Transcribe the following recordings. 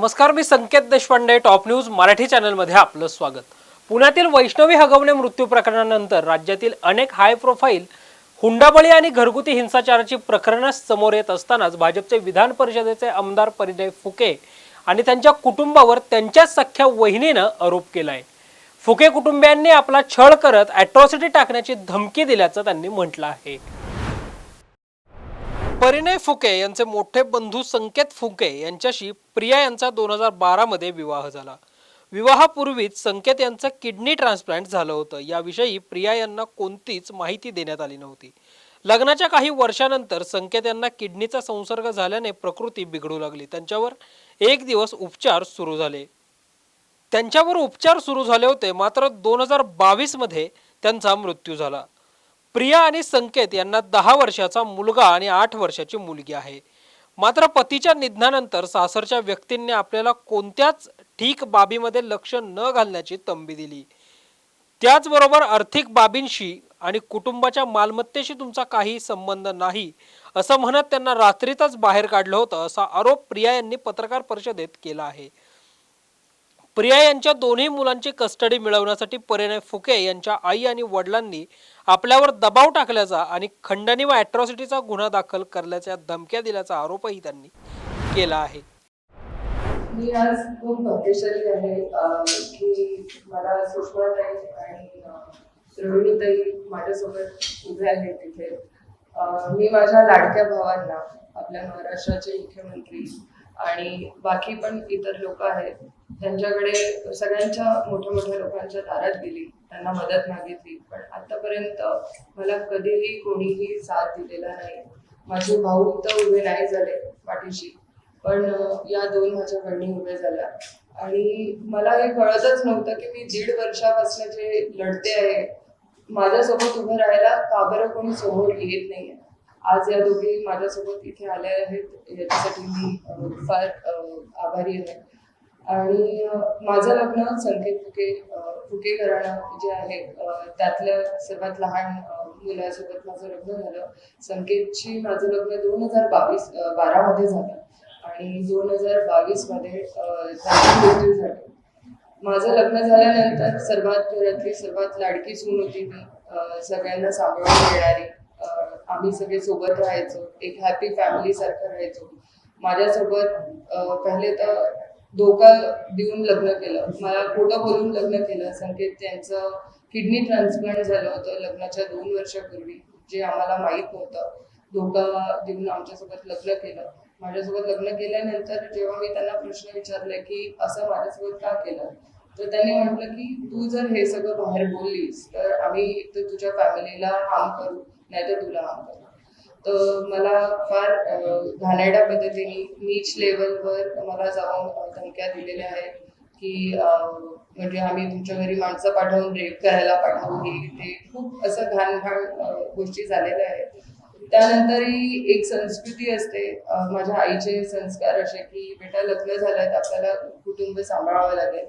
नमस्कार मी Sanket Deshpande top news Marathi चॅनलमध्ये आपलं स्वागत. पुण्यातील वैष्णवी हगवणे मृत्यू प्रकरणानंतर राज्यातील अनेक हाय प्रोफाईल हुंडाबळी आणि घरगुती हिंसाचाराची प्रकरणं समोर येत असतानाच भाजपचे विधान परिषदेचे आमदार परिजय फुके आणि त्यांच्या कुटुंबावर त्यांच्याच सख्या वहिनीनं आरोप केला आहे फुके कुटुंबियांनी आपला छळ करत ॲट्रॉसिटी टाकण्याची धमकी दिल्याचं त्यांनी म्हटलं आहे. परिणय फुके यांचे मोठे बंधू संकेत फुके यांच्याशी प्रिया यांचा दोन हजार बारामध्ये विवाह झाला. विवाहापूर्वीच संकेत यांचं किडनी ट्रान्सप्लांट झालं होतं. याविषयी प्रिया यांना कोणतीच माहिती देण्यात आली नव्हती. लग्नाच्या काही वर्षानंतर संकेत यांना किडनीचा संसर्ग झाल्याने प्रकृती बिघडू लागली. त्यांच्यावर एक दिवस उपचार सुरू झाले. त्यांच्यावर उपचार सुरू झाले होते. मात्र दोन हजार बावीसमध्ये त्यांचा मृत्यू झाला. प्रिया आणि संकेत यांना दहा वर्षाचा मुलगा आणि आठ वर्षाची मुलगी आहे. मात्र पतीच्या निधनानंतर सासरच्या व्यक्तींनी आपल्याला कोणत्याच ठीक बाबीमध्ये लक्ष न घालण्याची तंबी दिली. त्याचबरोबर आर्थिक बाबींशी आणि कुटुंबाच्या मालमत्तेशी तुमचा काही संबंध नाही असं म्हणत त्यांना रात्रीतच बाहेर काढलं होतं असा आरोप प्रिया यांनी पत्रकार परिषदेत केला आहे. प्रिया यांच्या दोन्ही मुलांची कस्टडी मिळवण्यासाठी परिणय फुके यांच्या आई आणि वडिलांनी आपल्यावर दबाव टाकल्याचा आणि खंडणी व अॅट्रॉसिटीचा गुन्हा दाखल करण्याच्या धमक्या दिल्याचा आरोपही त्यांनी केला आहे. मी आज खूप भाग्यशाली आहे की मला सुषमाताई आणि अं, माझ्यासोबत उभ्या आहेत तिथे. मी माझ्या लाडक्या भावांना आपल्या महाराष्ट्राचे मुख्यमंत्री आणि बाकी पण इतर लोक आहेत त्यांच्याकडे सगळ्यांच्या मोठ्या मोठ्या लोकांच्या दारात गेली. त्यांना मदत मागितली. पण आतापर्यंत मला कधीही कोणीही साथ दिलेला नाही. माझे भाऊ तर उभे नाही झाले पाठीशी. पण या दोन माझ्या बहिणी उभे झाल्या. आणि मला हे कळतच नव्हतं की मी दीड वर्षापासून जे लढते आहे माझ्यासोबत उभं राहायला का बरं कोणी समोर येत नाहीये? आज या दोघी माझ्यासोबत इथे आल्या आहेत. याच्यासाठी मी फार आभारी आहे. आणि माझं लग्न संकेत फुके फुके घराणं जे आहे त्यातल्या सर्वात लहान मुलासोबत माझं लग्न झालं. संकेतची माझं लग्न दोन हजार बावीस बारामध्ये झालं आणि दोन हजार बावीसमध्ये त्याचा मृत्यू झाला. माझं लग्न झाल्यानंतर सर्वात घरातली सर्वात लाडकी सून होती मी. सगळ्यांना सांभाळून घेणारी आम्ही सगळे सोबत राहायचो. एक हॅपी फॅमिली सारखं राहायचो. माझ्यासोबत पहिले तर धोका देऊन लग्न केलं. मला खोटं बोलून लग्न केलं. संकेत त्यांचं किडनी ट्रान्सप्लांट झालं होतं लग्नाच्या दोन वर्षापूर्वी जे आम्हाला माहीत नव्हतं. धोका देऊन आमच्यासोबत लग्न केलं. माझ्यासोबत लग्न केल्यानंतर जेव्हा मी त्यांना प्रश्न विचारले की असं माझ्यासोबत का केलं तर त्यांनी म्हटलं की तू जर हे सगळं बाहेर बोललीस तर आम्ही तर तुझ्या फॅमिलीला हार्म करू नाहीतर तुला हार्म करू. मला फार अं, घाणेरड्या पद्धतीने नीच लेवलवर मला जाऊन धमक्या दिलेल्या आहेत की म्हणजे आम्ही तुमच्या घरी माणसं पाठवून रेप करायला पाठवू. हे ते खूप असं घाण घाण गोष्टी झालेल्या आहेत. त्यानंतरही एक संस्कृती असते माझ्या आईचे संस्कार असे की बेटा लग्न झालं आपल्याला कुटुंब सांभाळावं लागेल.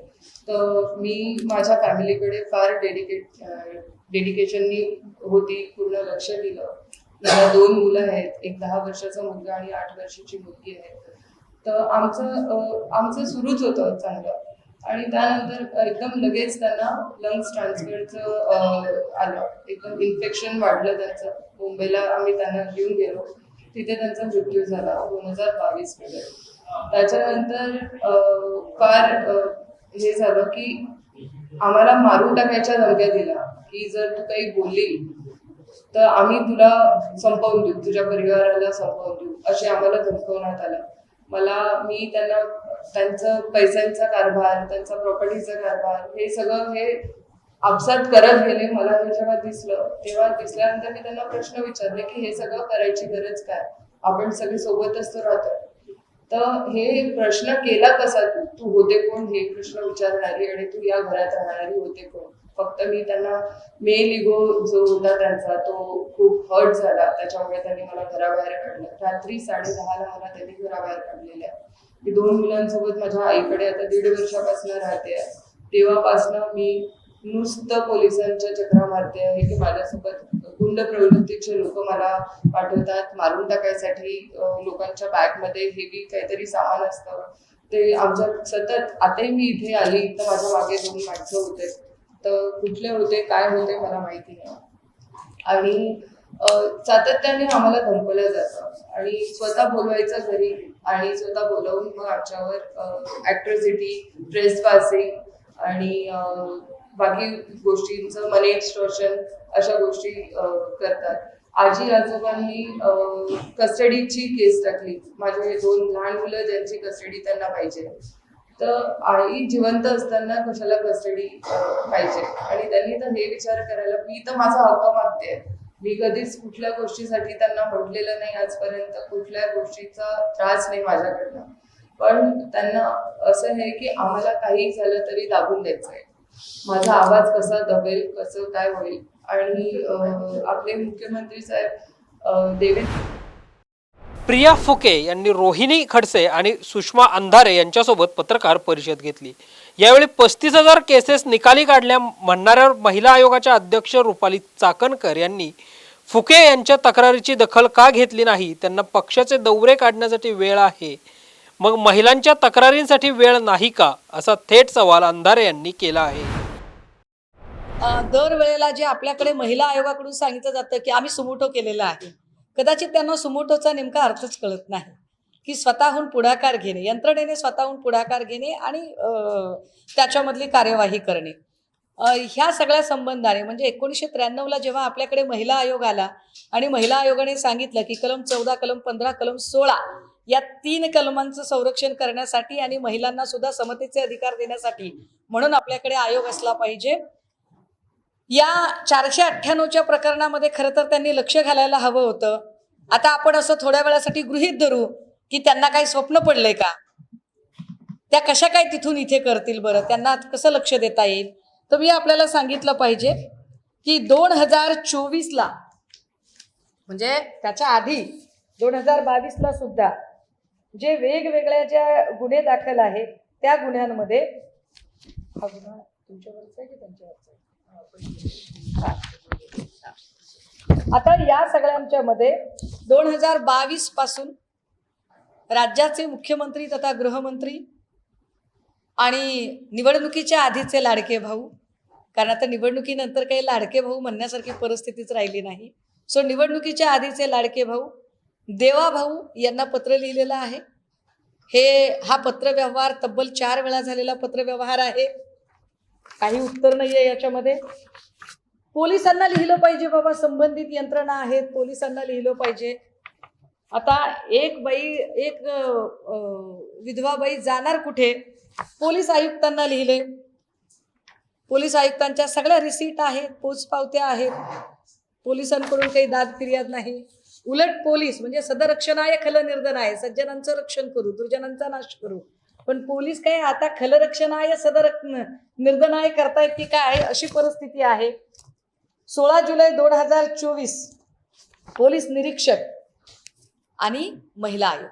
तर मी माझ्या फॅमिलीकडे फार डेडिकेट डेडिकेशननी होती पूर्ण लक्ष दिलं. मला दोन मुलं आहेत एक दहा वर्षाचा मुलगा आणि आठ वर्षाची मुलगी आहे. तर आमचं आमचं सुरूच होतं चांगलं. आणि त्यानंतर एकदम लगेच त्यांना लंग्स ट्रान्सफरचं आलं. एकदम इन्फेक्शन वाढलं त्यांचं. मुंबईला आम्ही त्यांना घेऊन गेलो. तिथे त्यांचा मृत्यू झाला दोन हजार बावीसमध्ये. त्याच्यानंतर फार हे झालं की आम्हाला मारून टाकायच्या धमक्या दिला की जर तू काही बोलली तर आम्ही तुला संपवून देऊ तुझ्या परिवाराला संपवून देऊ असे आम्हाला धमकवण्यात आलं. मला मी त्यांना त्यांचं पैशांचा कारभार त्यांचा प्रॉपर्टीचा कारभार हे सगळं हे आपसात करत गेले मला हे जेव्हा दिसलं तेव्हा दिसल्यानंतर मी त्यांना प्रश्न विचारले की हे सगळं करायची गरज काय? आपण सगळे सोबतच तर राहतो तर हे प्रश्न केला कसा तू? तू होते कोण? हे प्रश्न विचारणारी आणि तू या घरात राहणारी होते कोण? फक्त मी त्यांना मेल इगो जो होता त्यांचा तो खूप हर्ट झाला. त्याच्यामुळे त्यांनी मला घराबाहेर काढलं. रात्री साडे दहाला मला त्यांनी घराबाहेर काढलेलं आहे. मी दोन मुलांसोबत माझ्या आईकडे आता दीड वर्षापासून राहते तेव्हापासनं मी नुसतं पोलिसांच्या चक्रा मारते आहे की माझ्यासोबत गुंड प्रवृत्तीचे लोक मला पाठवतात. मारून टाकायसाठी लोकांच्या बॅगमध्ये हेवी काहीतरी सामान असतं. ते आमच्या सतत आताही मी इथे आली तर माझ्या मागे दोन माणसं होते. तर कुठले होते काय होते मला माहिती नाही. आणि सातत्याने आम्हाला धमकलं जातं. आणि स्वतः बोलवायचं घरी आणि स्वतः बोलवून मग आमच्यावर ऍक्ट्रॉसिटी ड्रेस पासिंग आणि बाकी गोष्टींचं मनी एक्स्टॉर्शन अशा गोष्टी करतात. आजी आजोबांनी कस्टडीची केस टाकली. माझे दोन लहान मुलं ज्यांची कस्टडी त्यांना पाहिजे. तर आई जिवंत असताना कशाला कस्टडी पाहिजे? आणि त्यांनी तर हे विचार करायला मी तर माझा हक्क मागते. मी कधीच कुठल्या गोष्टीसाठी त्यांना म्हटलेलं नाही आजपर्यंत. कुठल्या गोष्टीचा त्रास नाही माझ्याकडनं. पण त्यांना असं आहे की आम्हाला काही झालं तरी दाबून द्यायचं आहे माझा आवाज कसा दबेल कसं काय होईल? आणि आपले मुख्यमंत्री साहेब देवेंद्र प्रिया फुके यांनी रोहिणी खडसे आणि सुषमा अंधारे यांच्यासोबत पत्रकार परिषद घेतली. यावेळी पस्तीस हजार केसेस निकाली काढल्या म्हणणाऱ्या महिला आयोगाच्या अध्यक्ष रुपाली चाकणकर यांनी फुके यांच्या तक्रारीची दखल का घेतली नाही? त्यांना पक्षाचे दौरे काढण्यासाठी वेळ आहे. मग महिलांच्या तक्रारींसाठी वेळ नाही का? असा थेट सवाल अंधारे यांनी केला आहे. दरवेळेला जे आपल्याकडे महिला आयोगाकडून सांगितलं जातं की आम्ही सुमुठो केलेला आहे. कदाचित त्यांना सुमोटोचा नेमका अर्थच कळत नाही. की स्वतःहून पुढाकार घेणे यंत्रणेने स्वतःहून पुढाकार घेणे आणि त्याच्यामधली कार्यवाही करणे. ह्या सगळ्या संबंधाने म्हणजे एकोणीसशे त्र्याण्णवला जेव्हा आपल्याकडे महिला आयोग आला आणि महिला आयोगाने सांगितलं की कलम चौदा कलम पंधरा कलम सोळा या तीन कलमांचं संरक्षण करण्यासाठी आणि महिलांना सुद्धा समतेचे अधिकार देण्यासाठी म्हणून आपल्याकडे आयोग असला पाहिजे. या चारशे अठ्ठ्याण्णवच्या प्रकरणामध्ये खरं तर त्यांनी लक्ष घालायला हवं होतं. आता आपण असं थोड्या वेळासाठी गृहीत धरू की त्यांना काही स्वप्न पडलंय का? त्या कशा काय तिथून इथे करतील बरं? त्यांना कसं लक्ष देता येईल? तर मी आपल्याला सांगितलं पाहिजे की दोन हजार चोवीसला म्हणजे त्याच्या आधी दोन हजार बावीसला सुद्धा जे वेगवेगळ्या ज्या गुन्हे दाखल आहेत त्या गुन्ह्यांमध्ये हा गुन्हा तुमच्यावरचा आहे की त्यांच्यावरचा आहे? आता या सगळ्यांच्या मध्ये दोन हजार बावीसपासून राज्याचे मुख्यमंत्री तथा गृहमंत्री आणि निवडणुकीच्या आधीचे लाडके भाऊ कारण आता निवडणुकीनंतर काही लाडके भाऊ म्हणण्यासारखी परिस्थितीच राहिली नाही. सो निवडणुकीच्या आधीचे लाडके भाऊ देवा भाऊ यांना पत्र लिहिलेलं आहे. हे हा पत्रव्यवहार तब्बल चार वेळा झालेला पत्रव्यवहार आहे. काही उत्तर नाही आहे याच्यामध्ये. पोलिसांना लिहिलं पाहिजे बाबा संबंधित यंत्रणा आहेत पोलिसांना लिहिलं पाहिजे. आता एक बाई एक विधवा बाई जाणार कुठे? पोलीस आयुक्तांना लिहिले. पोलीस आयुक्तांच्या सगळ्या रिसीट आहेत पोचपावत्या आहेत. पोलिसांकडून काही दाद फिर्याद नाही. उलट पोलीस म्हणजे सदरक्षणाय खलनिर्दनाय सज्जनांचं रक्षण करू दुर्जनांचा नाश करू. पण पोलीस काय आता खलरक्षणाय सदर निर्धनाय करतायत की काय अशी परिस्थिती आहे. सोळा जुलै दोन हजार चोवीस पोलीस निरीक्षक आणि महिला आयोग.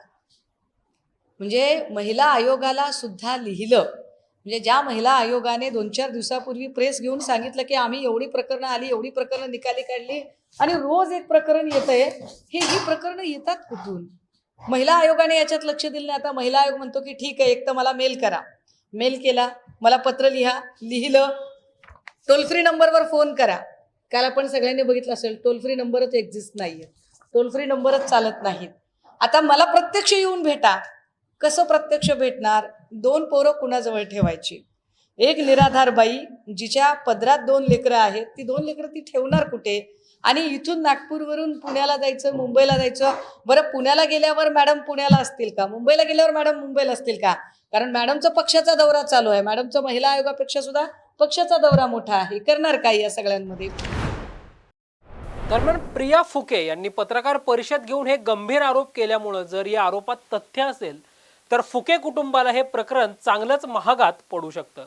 म्हणजे महिला आयोगाला सुद्धा लिहिलं. म्हणजे ज्या महिला आयोगाने दोन चार दिवसापूर्वी प्रेस घेऊन सांगितलं की आम्ही एवढी प्रकरणं आली एवढी प्रकरणं निकाली काढली आणि रोज एक प्रकरण येत आहे हे ही प्रकरणं येतात कुठून? महिला आयोगाने याच्यात लक्ष दिलं नाही. आता महिला आयोग म्हणतो की ठीक आहे एक तर मला मेल करा. मेल केला मला पत्र लिहा लिहिलं. टोल फ्री नंबरवर फोन करा. काल आपण सगळ्यांनी बघितलं असेल टोल फ्री नंबरच एक्झिस्ट नाहीये. टोल फ्री नंबरच चालत नाहीत. आता मला प्रत्यक्ष येऊन भेटा. कसं प्रत्यक्ष भेटणार? दोन पोरं कुणाजवळ ठेवायची? एक निराधार बाई जिच्या पदरात दोन लेकरं आहेत ती दोन लेकरं ती ठेवणार कुठे? आणि इथून नागपूरवरून पुण्याला जायचं मुंबईला जायचं. बरं पुण्याला गेल्यावर मॅडम पुण्याला असतील का? मुंबईला गेल्यावर मॅडम मुंबईला असतील का? कारण मॅडमचा पक्षाचा दौरा चालू आहे. मॅडमचा महिला आयोगापेक्षा सुद्धा पक्षाचा दौरा मोठा आहे. करणार काय या सगळ्यांमध्ये? दरम्यान प्रिया फुके यांनी पत्रकार परिषद घेऊन हे गंभीर आरोप केल्यामुळं जर या आरोपात तथ्य असेल तर फुके कुटुंबाला हे प्रकरण चांगलंच महागात पडू शकतं.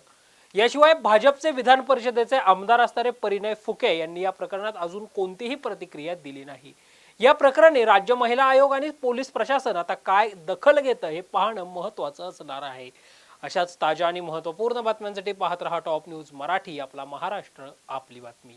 याशिवाय भाजपचे विधान परिषदेचे आमदार असणारे परिणय फुके यांनी या प्रकरणात अजून कोणतीही प्रतिक्रिया दिली नाही. या प्रकरणी राज्य महिला आयोग आणि पोलीस प्रशासन आता काय दखल घेतं हे पाहणं महत्त्वाचं असणार आहे. अशाच ताज्या आणि महत्त्वपूर्ण बातम्यांसाठी पाहत रहा टॉप न्यूज मराठी आपला महाराष्ट्र आपली बातमी.